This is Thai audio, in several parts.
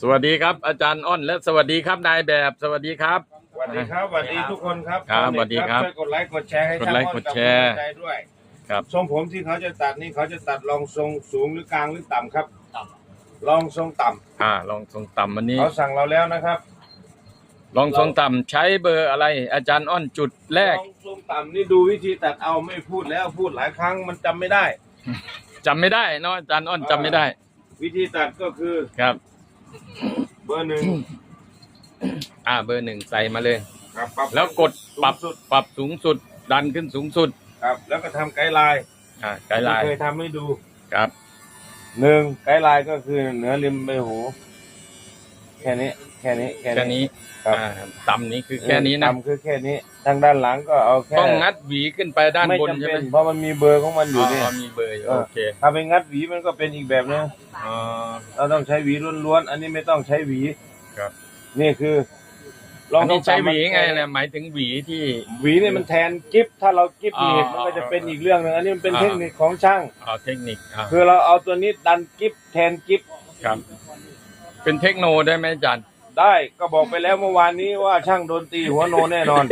สวัสดีครับ อาจารย์อ้อนและสวัสดีครับนายแบบ สวัสดีครับ สวัสดีครับสวัสดีทุกคนครับครับสวัสดีครับช่วยกดไลค์กดแชร์ให้กดไลค์ช่างอ้อนกดแชร์กับกำลังใจด้วยครับ ทรงผมที่เขาจะตัดนี่เขาจะตัดรองทรงสูงหรือกลางหรือต่ำครับรองทรงต่ำอ่าลองทรงต่ำวันนี้ เขาสั่งเราแล้วนะครับลองทรงต่ำใช้เบอร์อะไร อาจารย์อ้อนจุดแรกรองทรงต่ำนี่ดูวิธีตัดเอาไม่พูดแล้วพูดหลายครั้งมันจำไม่ได้ จำไม่ได้เนาะอาจารย์อ้อนจำไม่ได้ วิธีตัดก็คือครับ เบอร์หนึ่งอ่าเบอร์หนึ่งใส่มาเลย ครับปรับแล้วกดปรับสูงสุดปรับสูงสุด ดันขึ้นสูงสุด ครับ แล้วก็ทำไกด์ไลน์อ่าไกด์ไลน์ที่เคยทำให้ดูครับ หนึ่งไกด์ไลน์ก็คือเหนือริมใบหูแค่นี้แค่นี้แค่นี้ ครับอ่าต่ำนี้คือแค่นี้นะต่ำคือแค่นี้ทางด้านหลังก็เอาแค่ต้องงัดหวีขึ้นไปด้านไม่บนจำใช่เป็ไหมนเพราะมันมีเบอร์ของมันอยู่เนี่ย อ๋อมีเบอร์อยู่เออ โอเคถ้าไปงัดหวีมันก็เป็นอีกแบบนึงอ๋อ เราต้องใช้หวีล้วนๆอันนี้ไม่ต้องใช้หวีครับ นี่คืออันนี้ใช้ทำหวีไงเนี่ยหมายถึงหวีที่ หวีเนี่ยมันแทนกิฟถ้าเรากิฟอ๋อหนีบมันก็จะเป็นอีกเรื่องหนึงอันนี้มันเป็นอ่า เทคนิคของช่างเอาเทคนิคอ่าคือเราเอาตัวนี้ดันกิฟแทนกิฟครับ เป็นเทคโนได้ไหมอาจารย์ ได้ก็บอกไปแล้วเมื่อวานนี้ว่าช่างโดนตีหัวโนแน่นอน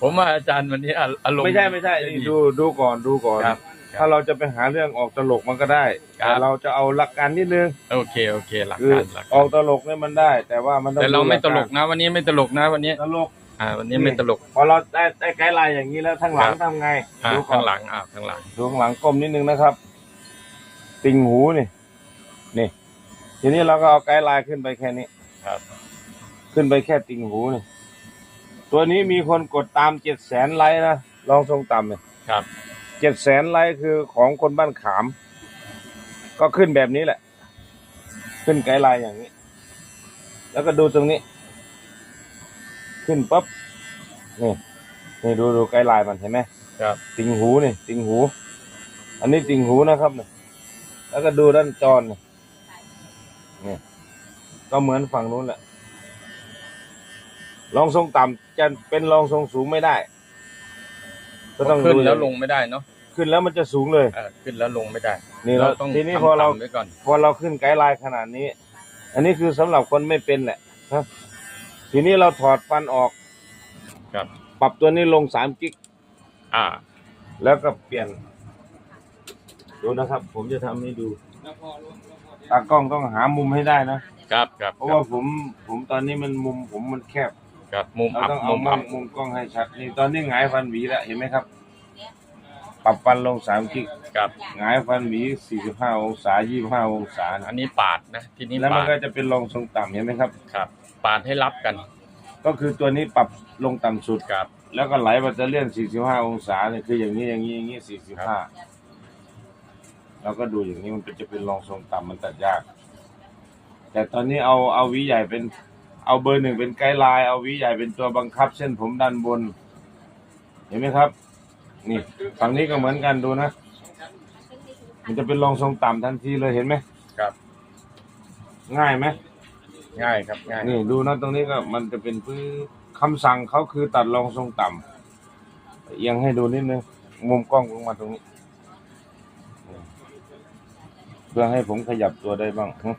ผมว่าอาจารย์วันนี้อาอารมณ์ ไม่ใช่ไม่ใช่นี่ดูดูก่อนดูก่อน ครับถ้าเราจะไปหาเรื่องออกตลกมันก็ได้ครับ แต่เราจะเอาหลักการนิดนึงโอเคโอเคหลักคือการหลักออกการตลกเนี่ยมันได้ แต่ว่ามันต้องแต่เราไม่ดูตหลกกนะ วันนี้ไม่ตลกนะ วันนี้ ตลก อ่า วันนี้ไม่ตลก พอเราได้ได้ไกด์ไลน์อย่างนี้แล้วทางหลังครับ ทำไงอ่าดูก่อข้านงหลังอ่าข้างหลัง ดูข้างหลังก้มนิดนึงนะครับ ติ่งหูนี่นี่ ทีนี้เราก็เอาไกด์ไลน์ขึ้นไปแค่นี้ ครับ ขึ้นไปแค่ติ่งหูนี่ตัวนี้มีคนกดตามเจ็ดแสนไลค์นะลองทรงต่ำเนี่ยครับเจ็ดแสนไลค์คือของคนบ้านขาม ก็ขึ้นแบบนี้แหละ ขึ้นไกด์ไลน์อย่างนี้ แล้วก็ดูตรงนี้ ขึ้นปั๊บนี่นี่ดูดูไกด์ไลน์มันเห็นไหมครับ ติ่งหูนี่ ติ่งหู อันนี้ติ่งหูนะครับเนี่ยแล้วก็ดูด้านจรนี่นี่ ก็เหมือนฝั่งนู้นแหละรองทรงต่ำจะเป็นรองทรงสูงไม่ได้ ก็ต้องขึ้นดูแล้วลงไม่ได้เนาะขึ้นแล้วมันจะสูงเลย เออขึ้นแล้วลงไม่ได้นี่เราต้องทีนี้ทำพอเราต่ำไว้ก่อน พอเราขึ้นไกด์ไลน์ขนาดนี้ อันนี้คือสำหรับคนไม่เป็นแหละครับ ทีนี้เราถอดฟันออกครับ ปรับตัวนี้ลงสามกิก อ่า แล้วก็เปลี่ยน ดูนะครับ ผมจะทำให้ดู ตากล้องต้องหามุมให้ได้นะ ครับครับเพราะว่าผมผมตอนนี้มันมุมผมมันแคบ ครับมุมเราอัพต้องเอามุมมุอัมพมุมกล้องให้ชัด นี่ตอนนี้หงายฟันหวีแล้วเห็นไหมครับ ปรับฟันลงสามกิกครับหงายฟันหวีสี่สิบห้าองศายี่ห้าองศาอันนี้ปาดนะทีนี้แล้วมันปาดก็จะเป็นรองทรงต่ำเห็นไหมครับ ครับ ปาดให้รับกันก็คือตัวนี้ปรับลงต่ำสุด ครับ แล้วก็ไหลแบตเตอรี่45 องศาเนี่ยคืออย่างนี้อย่างนี้อย่างนี้ 45 เราก็ดูอย่างนี้มันเป็นจะเป็นรองทรงต่ำมันตัดยาก แต่ตอนนี้เอาเอาหวีใหญ่เป็น เอาเบอร์หนึ่งเป็นไกด์ไลน์เอาหวีใหญ่เป็นตัวบังคับ เส้นผมด้านบน เห็นไหมครับ นี่ฝั่งนี้ก็เหมือนกันดูนะ มันจะเป็นรองทรงต่ำทันทีเลยเห็นไหมครับ ง่ายไหมง่ายครับง่ายนี่ดูนะตรงนี้ก็มันจะเป็นพื้นคำสั่งเขาคือตัดรองทรงต่ำเอียงให้ดูนิดนึงมุมกล้องลงมาตรงนี้นี่ พื่อให้ผมขยับตัวได้บ้างหึ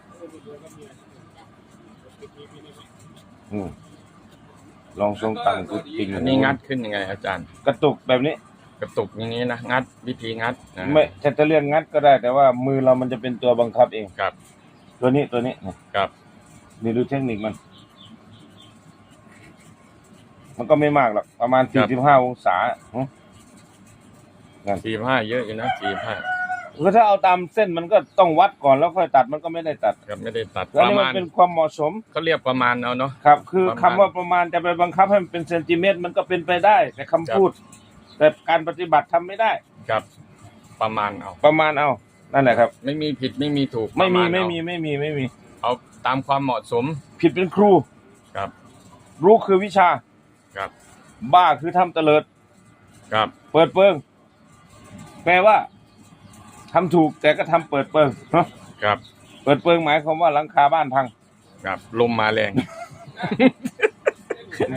อืมรองทรงต่ำคือติ่งอันนี้งัดขึ้นยังไง อาจารย์ กระตุกแบบนี้ กระตุกอย่างนี้นะงัด วิธีงัดนะไม่จะจะเรียกงัดก็ได้ แต่ว่ามือเรามันจะเป็นตัวบังคับเองครับ ตัวนี้ตัวนี้นี่ครับนี่ดูเทคนิคมัน มันก็ไม่มากหรอกประมาณ45องศาหึสี่ห้าเยอะอยู่นะสี่ห้า คือถ้าเอาตามเส้นมันก็ต้องวัดก่อนแล้วค่อยตัดมันก็ไม่ได้ตัดครับไม่ได้ตัดแล้วประนี่มัมานณเป็นความเหมาะสมเขาเรียกประมาณเอาเนาะ ครับ คือประคำมาณ ว่าประมาณจะไปบังคับให้มันเป็นเซนติเมตรมันก็เป็นไปได้ แต่คำพูด แต่การปฏิบัติทำไม่ได้ ครับ ประมาณเอา ประมาณเอานั่นแหละครับ ไม่มีผิดไม่มีถูกไม่มีประาณไม่เอามีไม่มีไม่มี เอาตามความเหมาะสมผิดเป็นครู ครับ รู้คือวิชา ครับบ้าคือทำเตลิด ครับ เปิดเปิงแปลว่า ทำถูกแต่ก็ทำเปิดเปิงเนอะครับ เปิดเปิงหมายความว่าหลังคาบ้านพังครับ ลมมาแรง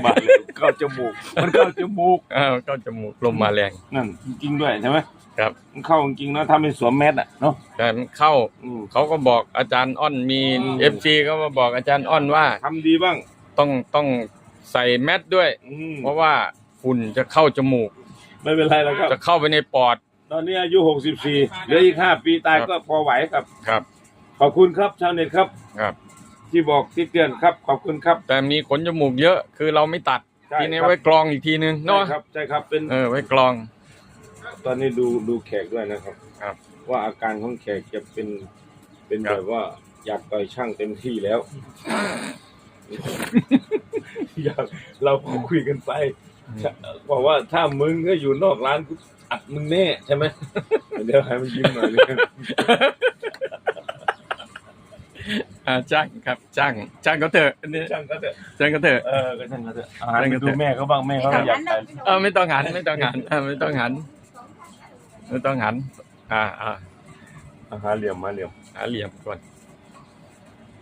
มาเลยเข้าจมูก มันเข้าจมูกอ้าวก็จมูกลมมาแรง นั่นจริงๆด้วยใช่ไหมครับ มันเข้าจริงๆนะถ้าไม่สวมแมสอะเนาะแต่มันเข้าอืม เขาก็บอกอาจารย์อ้อนมีอืม เอฟซีก็มาบอกอาจารย์อ้อนว่าทำดีบ้าง ต้องต้องใส่แมสด้วย อืมเพราะว่าฝุ่นจะเข้าจมูก ไม่เป็นไรแล้วครับจะเข้าไปในปอด ตอนนี้อายุ64เหลืออีก5ปีตายครับก็พอไหวครับ ครับ ขอบคุณครับชาวเน็ตครับ ครับ ที่บอกที่เตือนครับขอบคุณครับ แต่มีขนจมูกเยอะ คือเราไม่ตัด ใช่ทีนี้ครับ ไว้กรองอีกทีนึงใช่เนาะครับใช่ครับเป็นเออไว้กรอง ตอนนี้ดูดูแขกด้วยนะครับ ครับว่าอาการของแขกจะเป็นเป็นครัแบบบว่า อยากต่อยช่างเต็มที่แล้ว อยากเราคุยกันไปบอกว่าถ้ามึงก็อยู่นอกร้านกู อัดมึงแน่ใช่ไหมเดี๋ยวให้มันยิ้มหน่อยนึงอ่าจ้างครับจ้างจ้างเขาเถอะอันนี้ช่างก็เถอะจ้างเขาเถอะเออก็ช่างก็เถอะอาหารช่างไปก็เถดูอะแม่เขาบ้างแม่เขาก็อยากไปเออไม่ต้องหันไม่ต้องหันเออไม่ต้องหันไม่ต้องหัน อ่าอ่าอาหารเหลี่ยมมาเหลี่ยมหาเหลี่ยมก่อน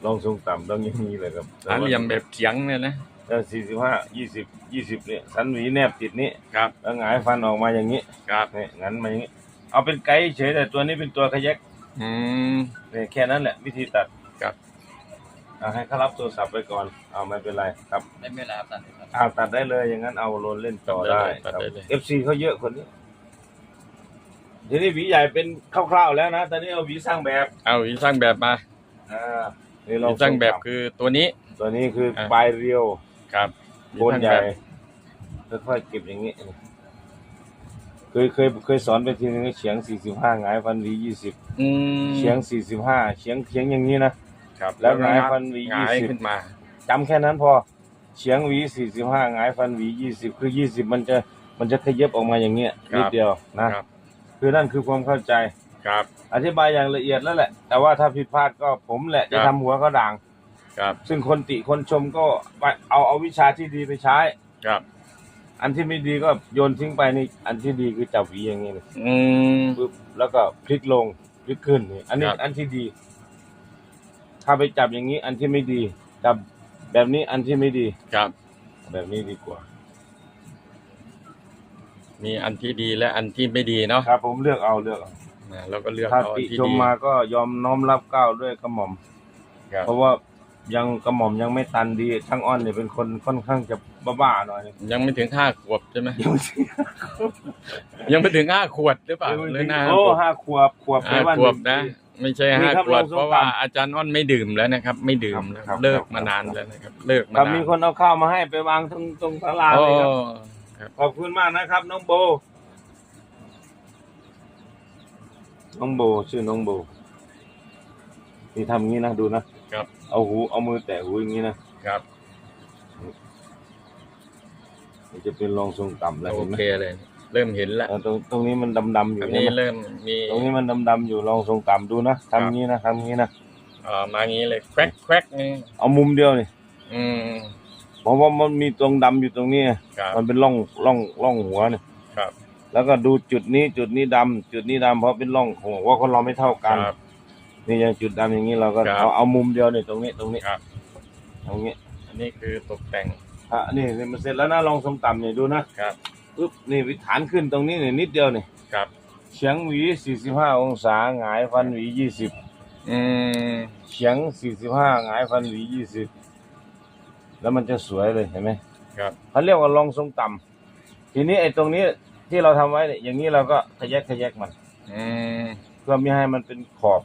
ลองทรงต่ำต้องอย่างนี้เลยครับหาเหลี่ยมแบบเฉียงเนี่ยนะ สี่สิบห้ายี่สิบยี่สิบเนี่ยสันหวีแนบติดนี้ครับ แล้วหงายฟันออกมาอย่างนี้ครับเนี่ยงั้นมาอย่างนี้ เอาเป็นไกด์เฉยแต่ตัวนี้เป็นตัวขยักอืมเนี่ยแค่นั้นแหละ วิธีตัดครับเอาให้เขารับโทรศัพท์ไปก่อนเอาไม่เป็นไรครับไม่เป็นไรครับตัดเลยครับ เอาตัดได้เลยอย่างนั้นเอาโรนเล่นต่อได้ครับเอฟซีเขาเยอะคนนี้ทีนี้หวีใหญ่เป็นคร่าวๆแล้วนะตอนนี้เอาหวีสร้างแบบเอาอีสร้างแบบมาอ่านี่ลอีองสร้างแบบคือตัวนี้ ตัวนี้คืออาปลายเรียว ครับโคนใหญ่ค่อยๆเก็บอย่างนี้ เคยเคยเคยสอนไปทีนึงเฉียง45หงายฟันหวี20อืมเฉียง45เฉียงเฉียงอย่างนี้นะครับแล้วหงายฟันหวีหงาย20ขึ้นมา จำแค่นั้นพอเฉียงหวี45หงายฟันหวี20คือ20มันจะมันจะขยับออกมาอย่างเงี้ยครับนิดเดียวนะครับ คือนั่นคือความเข้าใจครับ อธิบายอย่างละเอียดแล้วแหละ แต่ว่าถ้าผิดพลาดก็ผมแหละจะครับทำหัวเขาด่าง ครับซึ่งคนติคนชมก็ไปเอาเอาวิชาที่ดีไปใช้ ครับอันที่ไม่ดีก็โยนทิ้งไปนี่อันที่ดีคือจับหวีอย่างนี้เลยอืมปุ๊บแล้วก็พลิกลงพลิกขึ้นนี่อันนี้ครับ อันที่ดี ถ้าไปจับอย่างนี้ อันที่ไม่ดี จับแบบนี้อันที่ไม่ดี ครับ แบบนี้ดีกว่า มีอันที่ดีและอันที่ไม่ดีเนาะครับ ผมเลือกเอาเลือกเอานะเราก็เลือกถ้าเอาอัตินที่ชมดีมาก็ยอมน้อมรับก้าวด้วยกระหม่อม ครับเพราะว่า ยังกระหม่อมยังไม่ตันดีช่างอ้อนเนี่ยเป็นคนค่อนข้างจะบ้าๆหน่อยยังไม่ถึงห้าขวบใช่ไหมยังไม่ถึงยังไม่ถึงห้าขวดหรือเปล่ายังไม่หรืถึองหน้าโอ้ห้าขวบขวบห้าไปว่าขวบหงนะปีไม่ใช่นี่ห้าครับขวดลองส้มเพราะว่าตำอาจารย์อ้อนไม่ดื่มแล้วนะครับ ไม่ดื่มแล้วครับเลิกครับมานานแล้วนะครับ เลิกมาครับนานมีคนเอาข้าวมาให้ไปวางตรงตรงศาลาโอ้เลยครับครับขอบคุณมากนะครับ น้องโบ น้องโบชื่อน้องโบนี่ทำงี้นะดูนะครับ เอาหูเอามือแตะหูอย่างนี้นะครับนี่จะเป็นรองทรงต่ำแล้วโอเห็นไหมเคเลย เริ่มเห็นแล้วเออตรงตรงนี้มันดำๆอยู่อันใช่นี้ไหมเริ่มมีตรงนี้มันดำๆอยู่รองทรงต่ำดูนะทำงี้นะทำงี้นะเอ่อมางี้เลยแควกแควกนี่เอามุมเดียวนี่อืมเพราะว่ามันมีตรงดำอยู่ตรงนี้ ครับ มันเป็นร่องร่องร่องหัวเนี่ยครับ แล้วก็ดูจุดนี้จุดนี้ดำจุดนี้ดำเพราะเป็นร่องหัวว่าคนเราไม่เท่าคกันรับ นี่ยังจุดดำอย่างนี้เราก็ครับเอาเอามุมเดียวเนี่ยตรงนี้ตรงนี้ครับ ตรงนี้อันนี้คือตกแต่งอะนี่นี่มันเสร็จแล้วนะลองทรงต่ำเนี่ยดูนะครับปึ๊บนี่วิถานขึ้นตรงนี้เนี่ยนิดเดียวเนี่ยครับ เฉียงหวี 45 องศาหงายฟันหวี20อืมเฉียง 45หงายฟันหวี 20 แล้วมันจะสวยเลยเห็นไหม ครับเขาเรียกว่าลองทรงต่ำทีนี้ไอ้ตรงนี้ที่เราทำไว้เนี่ยอย่างนี้เราก็ขยักขยักมัน อืมเพื่อไม่ให้มันเป็นขอบ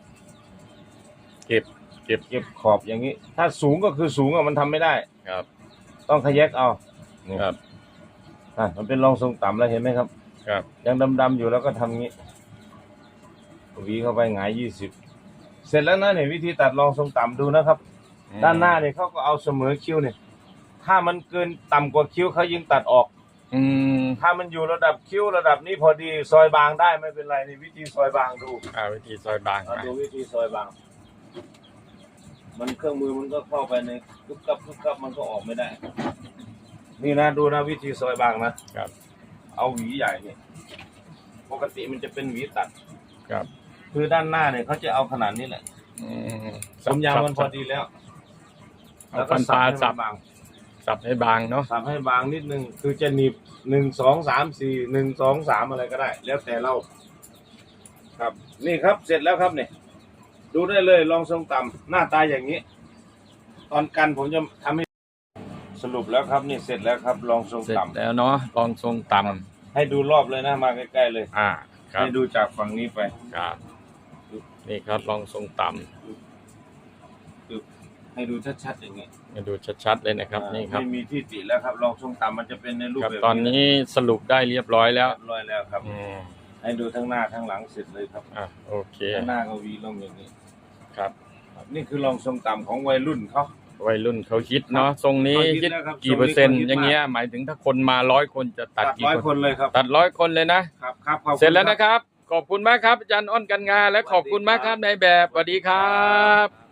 เก็บเก็บเก็บขอบอย่างนี้ ถ้าสูงก็คือสูงอะมันทำไม่ได้ ครับ ต้องขยักเอานี่ครับอะมันเป็นรองทรงต่ำแล้วเห็นไหมครับครับ ยังดำๆอยู่แล้วก็ทำงี้หวีเข้าไปหงายยี่สิบเสร็จแล้วนะเนี่ยวิธีตัดรองทรงต่ำดูนะครับ ด้านหน้าเนี่ยเขาก็เอาเสมอคิ้วเนี่ย ถ้ามันเกินต่ำกว่าคิ้วเขายิงตัดออก อืมถ้ามันอยู่ระดับคิ้วระดับนี้พอดีซอยบางได้ไม่เป็นไรนี่วิธีซอยบางดูอ่าวิธีซอยบางเอาไปดูวิธีซอยบาง มันเครื่องมือมันก็เข้าไปในทุกกับทุกกับมันก็ออกไม่ได้ นี่นะดูนะวิธีซอยบางนะครับ เอาหวีใหญ่เนี่ยปกติมันจะเป็นหวีตัด ครับ คือด้านหน้าเนี่ยเขาจะเอาขนาดนี้แหละอืมผมยาวมันพอดีแล้วเอาฟันปลาให้สับมันบางสับให้บางเนาะสับให้บางนิดนึงคือจะหนีบหนึ่งสองสามสี่หนึ่งสองสามอะไรก็ได้ แล้วแต่เรา ครับ นี่ครับเสร็จแล้วครับเนี่ย ดูได้เลยลองทรงต่ำหน้าตาอย่างนี้ ตอนกันผมจะทำให้สรุปแล้วครับนี่เสร็จแล้วครับลองทรงเสร็จต่ำแล้วเนาะลองทรงต่ให้ดูรอบเลยนะมาใกล้ๆเลยำอ่าครับให้ดูจากฝั่งนี้ไปครับนี่ครับลองทรงต่ให้ดูชัดๆอย่างนี้ำมาดูชัดๆเลยนะครับอ่านี่ครับไม่มีที่ติแล้วครับลองทรงต่ำมันจะเป็นในรูปครับแบบตอนนี้สรุปได้เรียบร้อยแล้วเรียบร้อยแล้วครับ อืมให้ดูทั้งหน้าทั้งหลังเสร็จเลยครับอะโอเค ทั้งหน้าก็วีลงอย่างนี้ครับ ครับ นี่คือลองทรงต่ำของวัยรุ่นเขา วัยรุ่นเขาคิดเนาะทรงนี้เขาคิคิดดแล้วครับกี่เปอร์เซ็นต์ทรงนี้เขาคิด อย่างเงี้ยหมายถึงถ้าคนมาร้อยคนจะตัตัดดกี่ร้อยคคนนเลยครับ ตัดร้อยคนเลยนะ ครับครับขอบคุณ เสร็จแล้วนะครับ ขอบคุณมากครับอาจารย์อ้อนกันงา และขอบคุณมากครับนายแบบสวัสดีครับ